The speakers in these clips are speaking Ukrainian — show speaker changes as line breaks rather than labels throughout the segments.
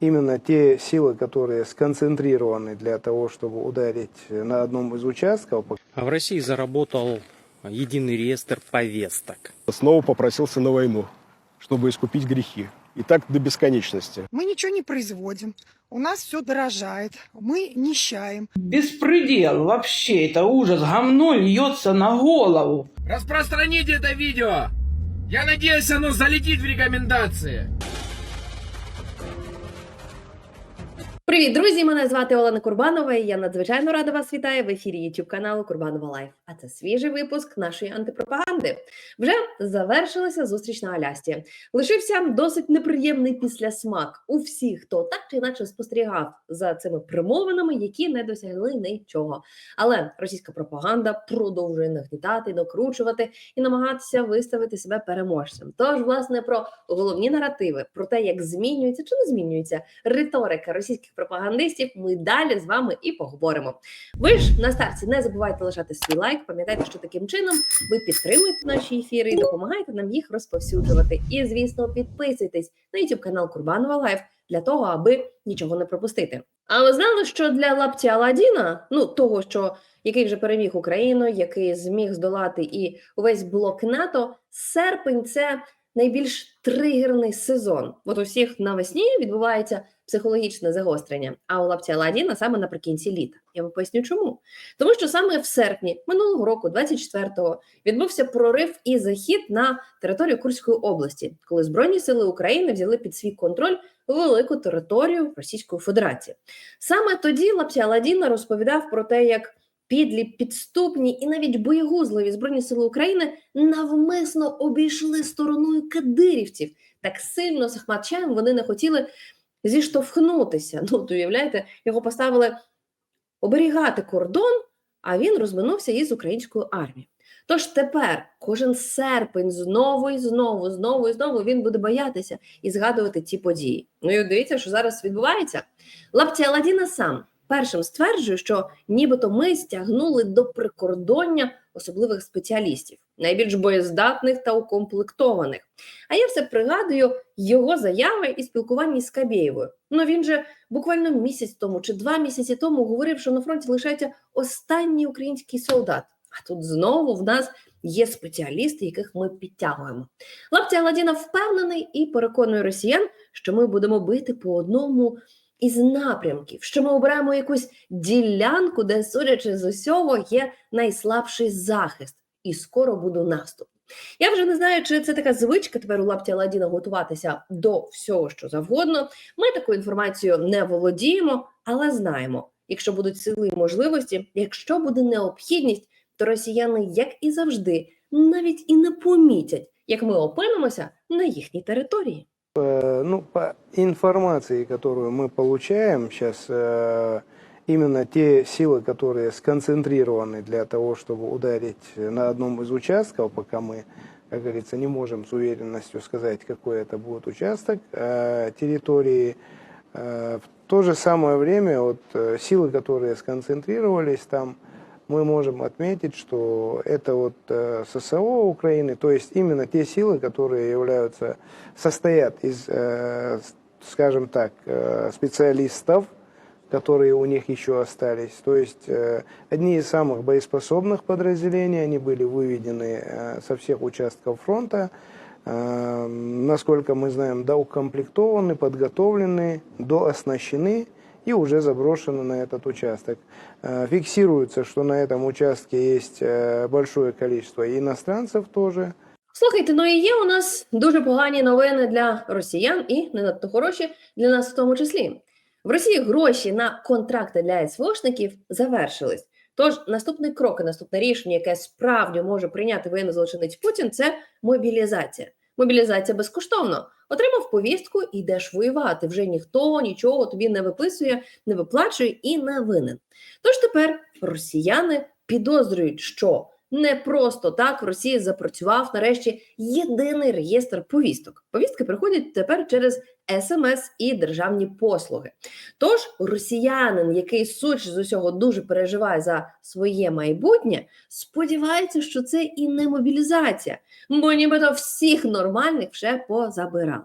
именно те силы, которые сконцентрированы для того, чтобы ударить на одном из участков,
А в России заработал единый реестр повесток.
снова попросился на войну, чтобы искупить грехи. И так до бесконечности.
Мы ничего не производим. У нас все дорожает. Мы нищаем.
Беспредел вообще, это ужас, говно льется на голову.
Распространите это видео! Я надеюсь, оно залетит в рекомендации.
Привіт, друзі! Мене звати Олена Курбанова. і Я надзвичайно рада вас вітаю в ефірі YouTube каналу Курбанова Лайф. А це свіжий випуск нашої антипропаганди. Вже завершилася зустріч на Алясці. Лишився досить неприємний післясмак у всіх, хто так чи інакше спостерігав за цими примовинами, які не досягли нічого. Але російська пропаганда продовжує нагнітати, докручувати і намагатися виставити себе переможцем. Тож, власне, про головні наративи, про те, як змінюється чи не змінюється риторика російських пропагандистів, ми далі з вами і поговоримо. Ви ж на старті не забувайте лишати свій лайк. Пам'ятайте, що таким чином ви підтримуєте наші ефіри і допомагаєте нам їх розповсюджувати. І, звісно, підписуйтесь на YouTube канал Курбанова Лайф для того, аби нічого не пропустити. А ви знали, що для лапті Аладдіна, ну того, що який вже переміг Україну, який зміг здолати і увесь блок НАТО, серпень це найбільш тригерний сезон. От у всіх навесні відбувається психологічне загострення, а у лапці Аладдіна саме наприкінці літа. Я вам поясню, чому. Тому що саме в серпні минулого року, 24-го, відбувся прорив і захід на територію Курської області, коли Збройні сили України взяли під свій контроль велику територію Російської Федерації. Саме тоді лапці Аладдіна розповідав про те, як підлі, підступні і навіть боєгузливі збройні сили України навмисно обійшли стороною кадирівців. Так сильно з Ахматчаєм вони не хотіли зіштовхнутися. Ну, то уявляєте, його поставили оберігати кордон, а він розминувся із українською армією. Тож тепер кожен серпень знову і знову, знову і знову він буде боятися і згадувати ці події. Ну і дивіться, що зараз відбувається. Лапті Аладдіна сам першим стверджує, що нібито ми стягнули до прикордоння особливих спеціалістів, найбільш боєздатних та укомплектованих. А я все пригадую його заяви і спілкування з Кабєєвою. Ну він же буквально місяць тому чи два місяці тому говорив, що на фронті лишається останній український солдат. А тут знову в нас є спеціалісти, яких ми підтягуємо. Лапці Аладдіна впевнений і переконує росіян, що ми будемо бити по одному із напрямків, що ми обираємо якусь ділянку, де, судячи з усього, є найслабший захист, і скоро буде наступ. Я вже не знаю, чи це така звичка тепер у лапті Аладдіна готуватися до всього, що завгодно. Ми таку інформацію не володіємо, але знаємо, якщо будуть сили і можливості, якщо буде необхідність, то росіяни, як і завжди, навіть і не помітять, як ми опинимося на їхній території.
Э, ну, по информации, которую мы получаем сейчас, э, Именно те силы, которые сконцентрированы для того, чтобы ударить на одном из участков, пока мы, как говорится, не можем с уверенностью сказать, какой это будет участок э, территории, э, в то же самое время вот, э, силы, которые сконцентрировались там, мы можем отметить, что это вот э, ССО Украины, то есть именно те силы, которые являются, состоят из, э, скажем так, э, специалистов, которые у них еще остались. То есть э, одни из самых боеспособных подразделений, они были выведены э, со всех участков фронта, Э, насколько мы знаем, доукомплектованы, подготовлены, дооснащены и уже заброшены на этот участок. Э, Фиксируется, что на этом участке есть э, большое количество иностранцев тоже.
Слухайте, ну і є у нас дуже погані новини для росіян і не надто хороші для нас в тому числі. В Росії гроші на контракти для СВОшників завершились. Тож наступний крок і наступне рішення, яке справді може прийняти воєнний злочинець Путін, це мобілізація. Мобілізація безкоштовно. Отримав повістку, йдеш воювати. Вже ніхто нічого тобі не виписує, не виплачує і не винен. Тож тепер росіяни підозрюють, що не просто так в Росії запрацював нарешті єдиний реєстр повісток. Повістки приходять тепер через СМС і державні послуги. Тож росіянин, який суч з усього дуже переживає за своє майбутнє, сподівається, що це і не мобілізація, бо нібито всіх нормальних вже позабирали.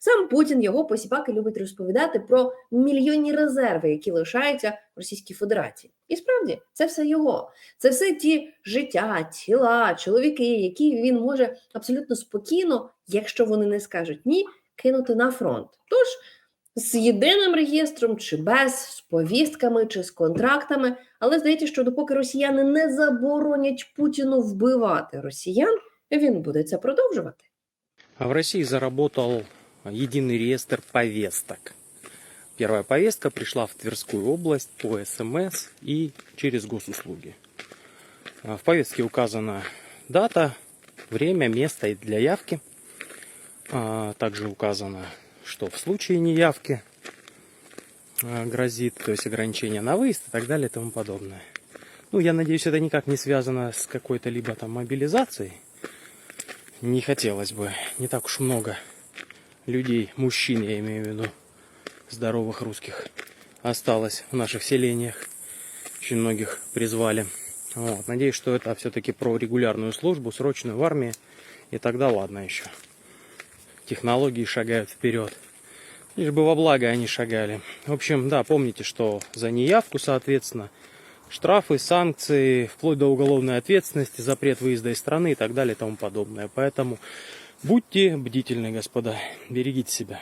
Сам Путін його посіпаки любить розповідати про мільйонні резерви, які лишаються в Російській Федерації. І справді це все його. Це все ті життя, тіла, чоловіки, які він може абсолютно спокійно, якщо вони не скажуть ні, кинути на фронт. Тож з єдиним реєстром чи без, з повістками чи з контрактами, але здається, що допоки росіяни не заборонять Путіну вбивати росіян, він буде це продовжувати.
А В России заработал единый реестр повесток. Первая повестка пришла в Тверскую область по СМС и через госуслуги. В повестке указана дата, время, и для явки. А Также указано, что в случае неявки а, грозит, то есть ограничение на выезд и так далее и тому подобное. Ну, я надеюсь, это никак не связано с какой-то либо там мобилизацией. Не хотелось бы. Не так уж много людей, мужчин, я имею в виду, здоровых русских, осталось в наших селениях. Очень многих призвали. Вот. Надеюсь, что это все-таки про регулярную службу, срочную в армии. И тогда ладно еще. Технологии шагают вперед. Лишь бы во благо они шагали. В общем, да, помните, что за неявку, соответственно, штрафы, санкции, вплоть до уголовной ответственности, запрет выезда из страны и так далее и тому подобное. Поэтому будьте бдительны, господа, берегите себя.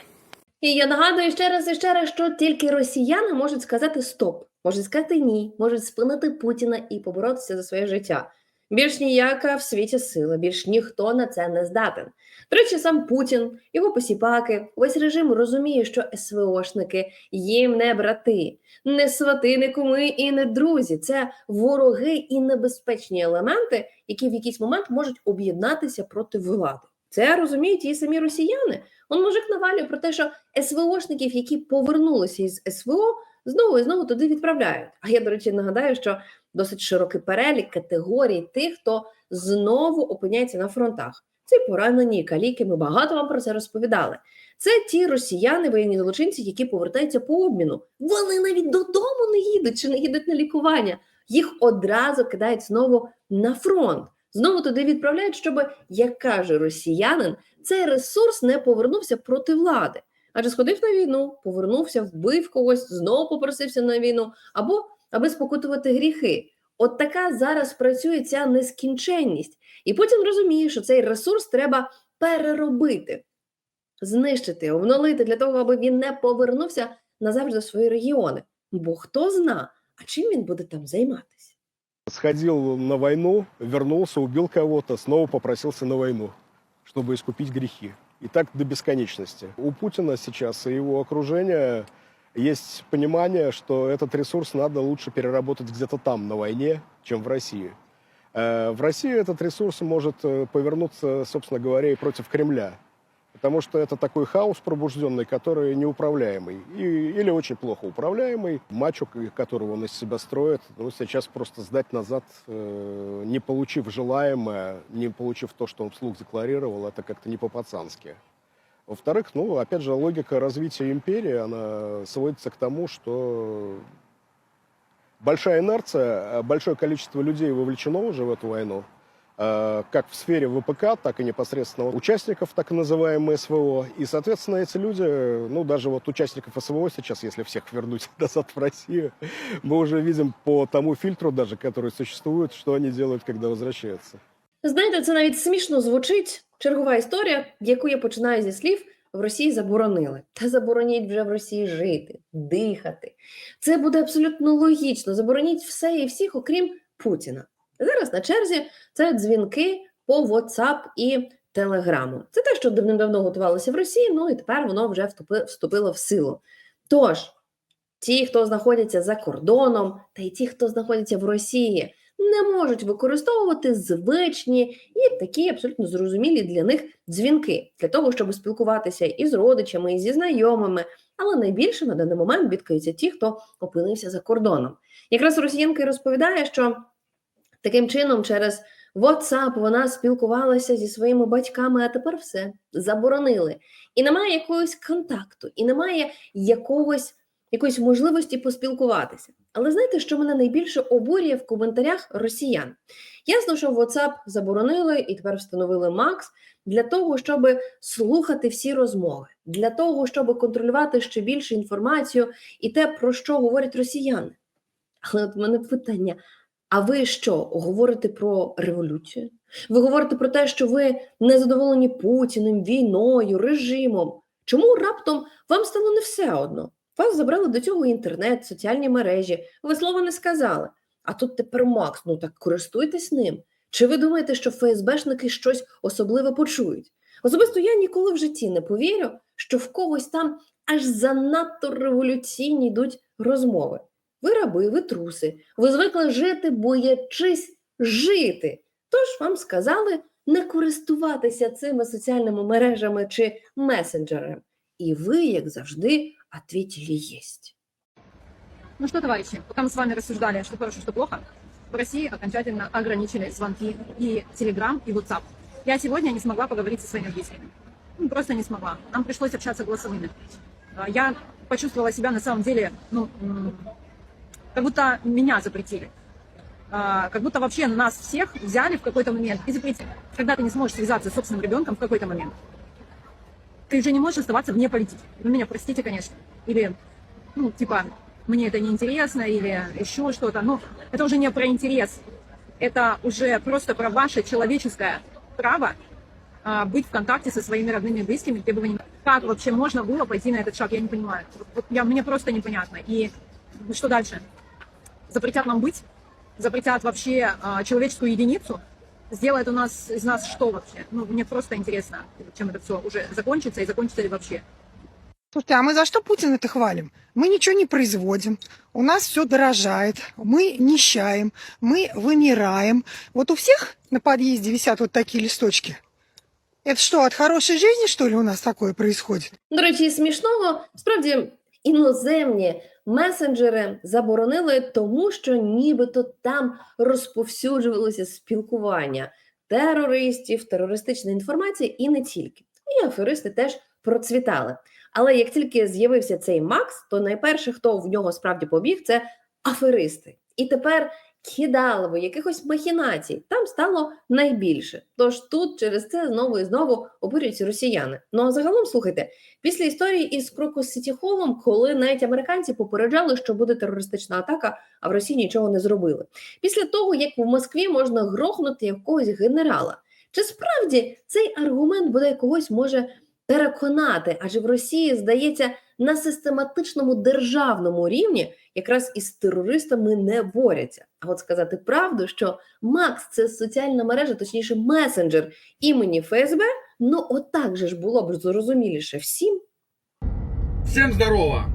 І я нагадую ще раз і ще раз, що тільки росіяни можуть сказати стоп, можуть сказати ні, можуть спинити Путіна і поборотися за своє життя. Більш ніяка в світі сила, більш ніхто на це не здатен. До речі, сам Путін, його посіпаки, весь режим розуміє, що СВОшники їм не брати, не свати, не куми і не друзі. Це вороги і небезпечні елементи, які в якийсь момент можуть об'єднатися проти влади. Це розуміють і самі росіяни. Он мужик навалює про те, що СВОшників, які повернулися із СВО, знову і знову туди відправляють. А я, до речі, нагадаю, що досить широкий перелік категорій тих, хто знову опиняється на фронтах. Це поранені, каліки. Ми багато вам про це розповідали. Це ті росіяни, воєнні злочинці, які повертаються по обміну. Вони навіть додому не їдуть чи не їдуть на лікування. Їх одразу кидають знову на фронт. Знову туди відправляють, щоб, як каже росіянин, цей ресурс не повернувся проти влади. Адже сходив на війну, повернувся, вбив когось, знову попросився на війну, або аби спокутувати гріхи. От така зараз працює ця нескінченність. І потім розуміє, що цей ресурс треба переробити, знищити, обнулити для того, аби він не повернувся назавжди в свої регіони. Бо хто зна, а чим він буде там займатися?
Сходил на войну, вернулся, убил кого-то, снова попросился на войну, чтобы искупить грехи. И так до бесконечности. У Путина сейчас и его окружения есть понимание, что этот ресурс надо лучше переработать где-то там, на войне, чем в России. Э, В России этот ресурс может э, повернуться, собственно говоря, и против Кремля. Потому что это такой хаос пробужденный, который неуправляемый. И, или очень плохо управляемый. Мачо, которого он из себя строит, ну, сейчас просто сдать назад, э, не получив желаемое, не получив то, что он вслух декларировал, это как-то не по-пацански. Во-вторых, ну, опять же, логика развития империи, она сводится к тому, что большая инерция, э, большое количество людей вовлечено уже в эту войну, э, как в сфере ВПК, так и непосредственно участников так называемой СВО. И, соответственно, эти люди, ну, даже вот участников СВО сейчас, если всех вернуть назад в Россию, мы уже видим по тому фильтру даже, который существует, что они делают, когда возвращаются.
Знаєте, це навіть смішно звучить. Чергова історія, яку я починаю зі слів, в Росії заборонили. Та забороніть вже в Росії жити, дихати. Це буде абсолютно логічно. Забороніть все і всіх, окрім Путіна. Зараз на черзі це дзвінки по WhatsApp і Телеграму. Це те, що давним-давно готувалося в Росії, ну і тепер воно вже вступило в силу. Тож, ті, хто знаходяться за кордоном, та й ті, хто знаходяться в Росії, не можуть використовувати звичні і такі абсолютно зрозумілі для них дзвінки для того, щоб спілкуватися і з родичами, і зі знайомими. Але найбільше на даний момент бідкаються ті, хто опинився за кордоном. Якраз росіянка розповідає, що таким чином через WhatsApp вона спілкувалася зі своїми батьками, а тепер все заборонили. І немає якогось контакту, і немає якогось, якоїсь можливості поспілкуватися. Але знаєте, що мене найбільше обурює в коментарях росіян? Ясно, що WhatsApp заборонили і тепер встановили Max для того, щоб слухати всі розмови, для того, щоб контролювати ще більше інформацію і те, про що говорять росіяни. Але от в мене питання: а ви що говорите про революцію? Ви говорите про те, що ви не задоволені Путіним, війною, режимом. Чому раптом вам стало не все одно? Вас забрали до цього інтернет, соціальні мережі, ви слова не сказали. А тут тепер Макс, ну так користуйтесь ним. Чи ви думаєте, що ФСБшники щось особливе почують? Особисто я ніколи в житті не повірю, що в когось там аж занадто революційні йдуть розмови. Ви раби, ви труси, ви звикли жити, боячись жити. Тож вам сказали не користуватися цими соціальними мережами чи месенджерами. І ви, як завжди, ответили єсть.
Ну что, товарищи, пока мы с вами рассуждали, что хорошо, что плохо, в России окончательно ограничили звонки и Telegram, и WhatsApp. Я сегодня не смогла поговорить со своими близкими. Ну, просто не смогла. Нам пришлось общаться голосовыми. А, Я почувствовала себя на самом деле, ну, как будто меня запретили. А, Как будто вообще нас всех взяли в какой-то момент и запретили. Когда ты не сможешь связаться с собственным ребенком в какой-то момент, ты уже не можешь оставаться вне политики. Вы меня простите, конечно. Или, ну, типа, мне это неинтересно, или еще что-то. Но это уже не про интерес. Это уже просто про ваше человеческое право а, быть в контакте со своими родными и близкими, где бы Как вообще можно было пойти на этот шаг, я не понимаю. Вот, я, мне просто непонятно. И ну, что дальше? Запретят нам быть? Запретят вообще а, человеческую единицу? Сделает у нас из нас что вообще? Ну, мне просто интересно, чем это все уже закончится и закончится ли вообще.
Слушайте, а мы за что Путина это хвалим? Мы ничего не производим, у нас все дорожает, мы нищаем, мы вымираем. Вот у всех на подъезде висят вот такие листочки. Это что, от хорошей жизни, что ли, у нас такое происходит?
До речі, і смішного, справді іноземні месенджери заборонили, тому що нібито там розповсюджувалося спілкування терористів, терористичної інформації і не тільки. І аферисти теж процвітали. Але як тільки з'явився цей Макс, то найперше, хто в нього справді побіг, це аферисти. І тепер кидалово якихось махінацій там стало найбільше. Тож тут через це знову і знову обурюються росіяни. Ну а загалом слухайте, після історії із Крокус Сіті Холлом, коли навіть американці попереджали, що буде терористична атака, а в Росії нічого не зробили. Після того, як в Москві можна грохнути якогось генерала, чи справді цей аргумент буде когось може переконати? Адже в Росії здається на систематичному державному рівні якраз із терористами не борються. А от сказати правду, що Макс це соціальна мережа, точніше месенджер імені ФСБ, ну отак же ж було б зрозуміліше всім.
Всем здорово!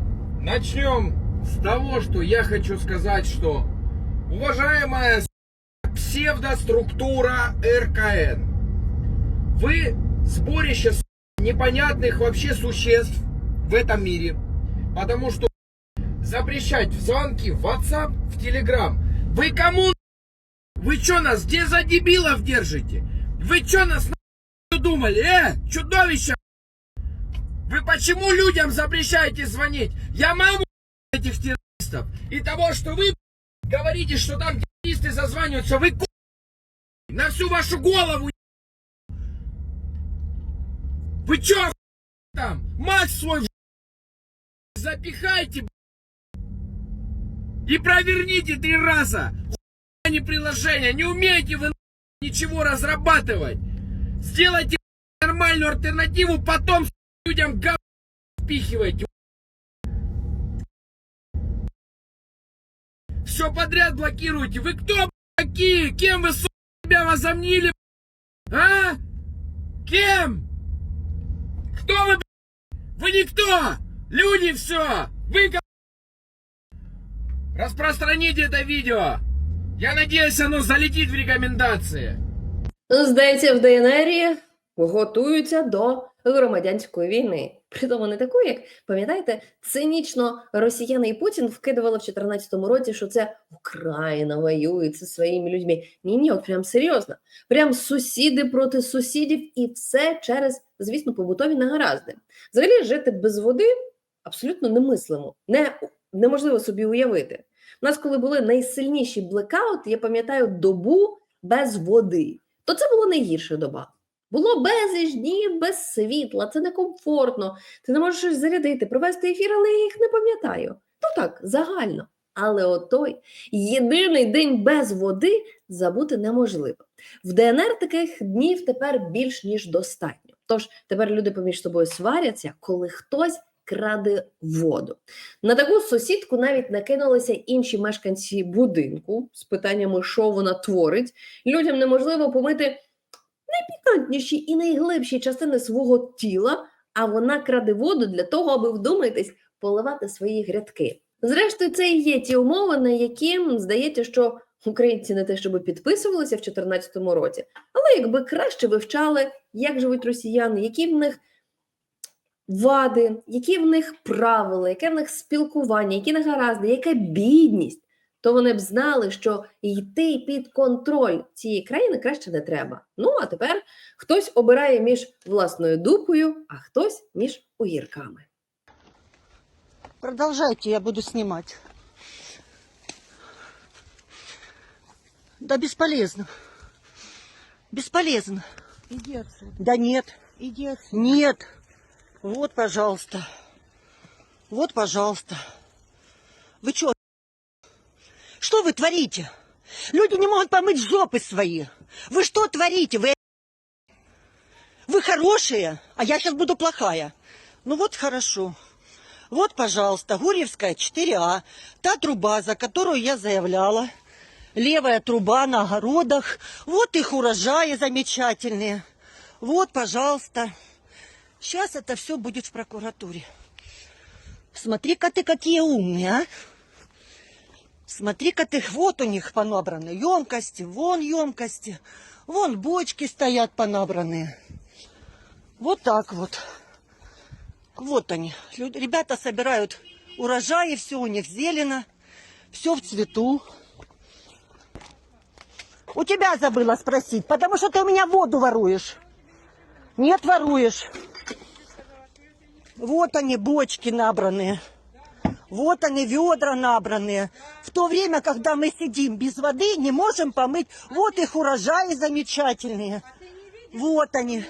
Начнем с того, что я хочу сказать, что уважаемая псевдоструктура РКН, вы сборище непонятных вообще существ в этом мире, потому что запрещать звонки в WhatsApp, в Telegram. Вы кому Вы что нас где за дебилов держите? Вы что нас на думали? Э, чудовище вы почему людям запрещаете звонить? Я маму этих террористов. И того, что вы говорите, что там террористы зазваниваются, вы на всю вашу голову. Вы чё там? Макс свой запихайте и проверните три раза. Не приложение, не умеете вы ничего разрабатывать. Сделайте нормальную альтернативу, потом людям гав впихиваете. Все подряд блокируете. Вы кто такие? Кем вы себя возомнили? А? Кем? Кто вы? Вы никто! Люди все! Вы Распространите это видео! Я надеюсь, оно залетит в рекомендации.
Здається, в ДНРі готуються до громадянської війни. Притому не такої, як пам'ятаєте, цинічно росіяни і Путін вкидували в 2014 році, що це Україна воює зі своїми людьми. Ні, ні, от прям серйозно. Прям сусіди проти сусідів, і все через, звісно, побутові негаразди. Взагалі жити без води абсолютно немислимо, не, неможливо собі уявити. У нас, коли були найсильніші блекаути, я пам'ятаю добу без води, то це була найгірша доба. Було безліч днів без світла, це некомфортно. Ти не можеш щось зарядити, провести ефір, але я їх не пам'ятаю. Ну так, загально. Але от той єдиний день без води забути неможливо. В ДНР таких днів тепер більш ніж достатньо. Тож тепер люди поміж собою сваряться, коли хтось краде воду. На таку сусідку навіть накинулися інші мешканці будинку з питаннями, що вона творить. Людям неможливо помити найпікантніші і найглибші частини свого тіла, а вона краде воду для того, аби вдумайтесь, поливати свої грядки. Зрештою, це і є ті умови, на які здається, що українці не те, щоб підписувалися в 2014 році, але якби краще вивчали, як живуть росіяни, які в них вади, які в них правила, яке в них спілкування, які негаразди, яка бідність, то вони б знали, що йти під контроль цієї країни краще не треба. Ну а тепер хтось обирає між власною дупою, а хтось між огірками.
Продолжайте, я буду снимать. Да бесполезно. Бесполезно.
Иди отсюда.
Да нет,
Иди отсюда.
нет. Вот, пожалуйста. Вот, пожалуйста. Вы что? Что вы творите? Люди не могут помыть жопы свои. Вы что творите? Вы, вы хорошие, а я сейчас буду плохая. Ну вот хорошо. Вот, пожалуйста, Гурьевская 4А. Та труба, за которую я заявляла. Левая труба на огородах. Вот их урожаи замечательные. Вот, пожалуйста. Сейчас это все будет в прокуратуре. Смотри-ка ты какие умные, а. Смотри-ка ты, вот у них понабраны емкости, вон емкости, вон бочки стоят понабранные. Вот так вот. Вот они. Ребята собирают урожаи, все у них зелено, все в цвету. У тебя забыла спросить, потому что ты у меня воду воруешь. Нет, воруешь. Вот они, бочки набранные. Вот они, ведра набранные. В то время, когда мы сидим без воды, не можем помыть. Вот их урожаи замечательные. Вот они.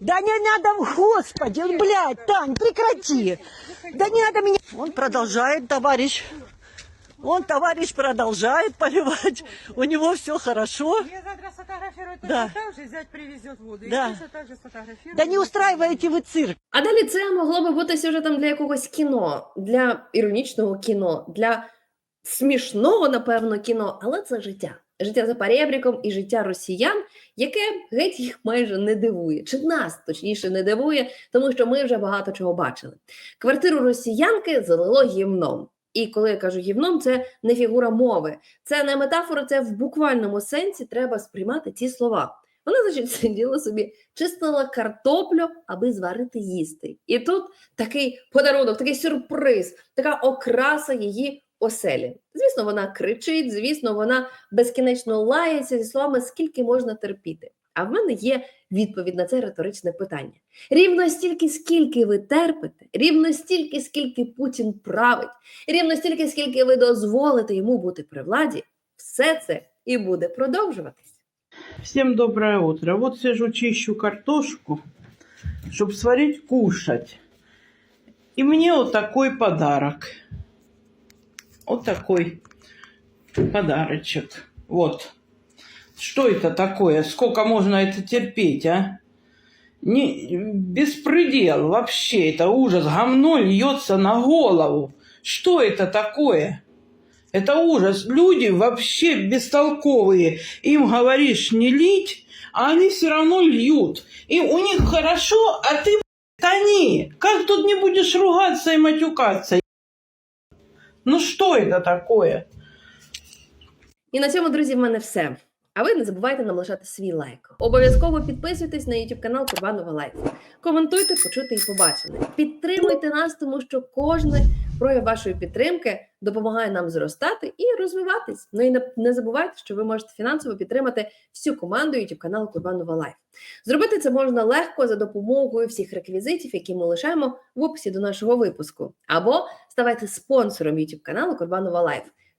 Да не надо, господи, блядь, Тань, прекрати. Да не надо меня. Он продолжает, товарищ. Он, товарищ, продолжает поливать. У него все хорошо.
Я завтра сфотографирую
Да.
точно так же, зять привезет воду.
Да.
Точно так же сфотографирую.
Да не устраиваете вы цирк.
А далі це могло би бути сюжетом для якогось кіно, для іронічного кіно, для смішного, напевно, кіно, але це життя. Життя за перебріком і життя росіян, яке геть їх майже не дивує, чи нас точніше не дивує, тому що ми вже багато чого бачили. Квартиру росіянки залило гімном. І коли я кажу гівном, це не фігура мови, це не метафора, це в буквальному сенсі треба сприймати ці слова. Вона, значить, сиділа собі, чистила картоплю, аби зварити їсти. І тут такий подарунок, такий сюрприз, така окраса її оселі. Звісно, вона кричить, звісно, вона безкінечно лається зі словами, скільки можна терпіти. А в мене є відповідь на це риторичне питання. Рівно стільки, скільки ви терпите, рівно стільки, скільки Путін править, рівно стільки, скільки ви дозволите йому бути при владі, все це і буде продовжуватись.
Всем доброе утро. Вот сижу, чищу картошку, чтобы сварить кушать. И мне вот такой подарок. Вот такой. Вот. Что это такое? Сколько можно это терпеть, а? Не, беспредел вообще, это ужас. Гомно льется на голову. Что это такое? Это ужас. Люди вообще бестолковые. Им говоришь не лить, а они все равно льют. И у них хорошо, а ты они. Как тут не будешь ругаться и матюкаться? Ну что это такое?
І на цьому, друзі, в мене все. А ви не забувайте нам лишати свій лайк. Обов'язково підписуйтесь на YouTube канал Курбанова Лайф. Коментуйте, почути і побачене. Підтримуйте нас, тому що кожне прояв вашої підтримки допомагає нам зростати і розвиватись. Ну і не забувайте, що ви можете фінансово підтримати всю команду YouTube каналу Курбанова Лайф. Зробити це можна легко за допомогою всіх реквізитів, які ми лишаємо в описі до нашого випуску, або ставайте спонсором YouTube каналу Курбанова Лайф.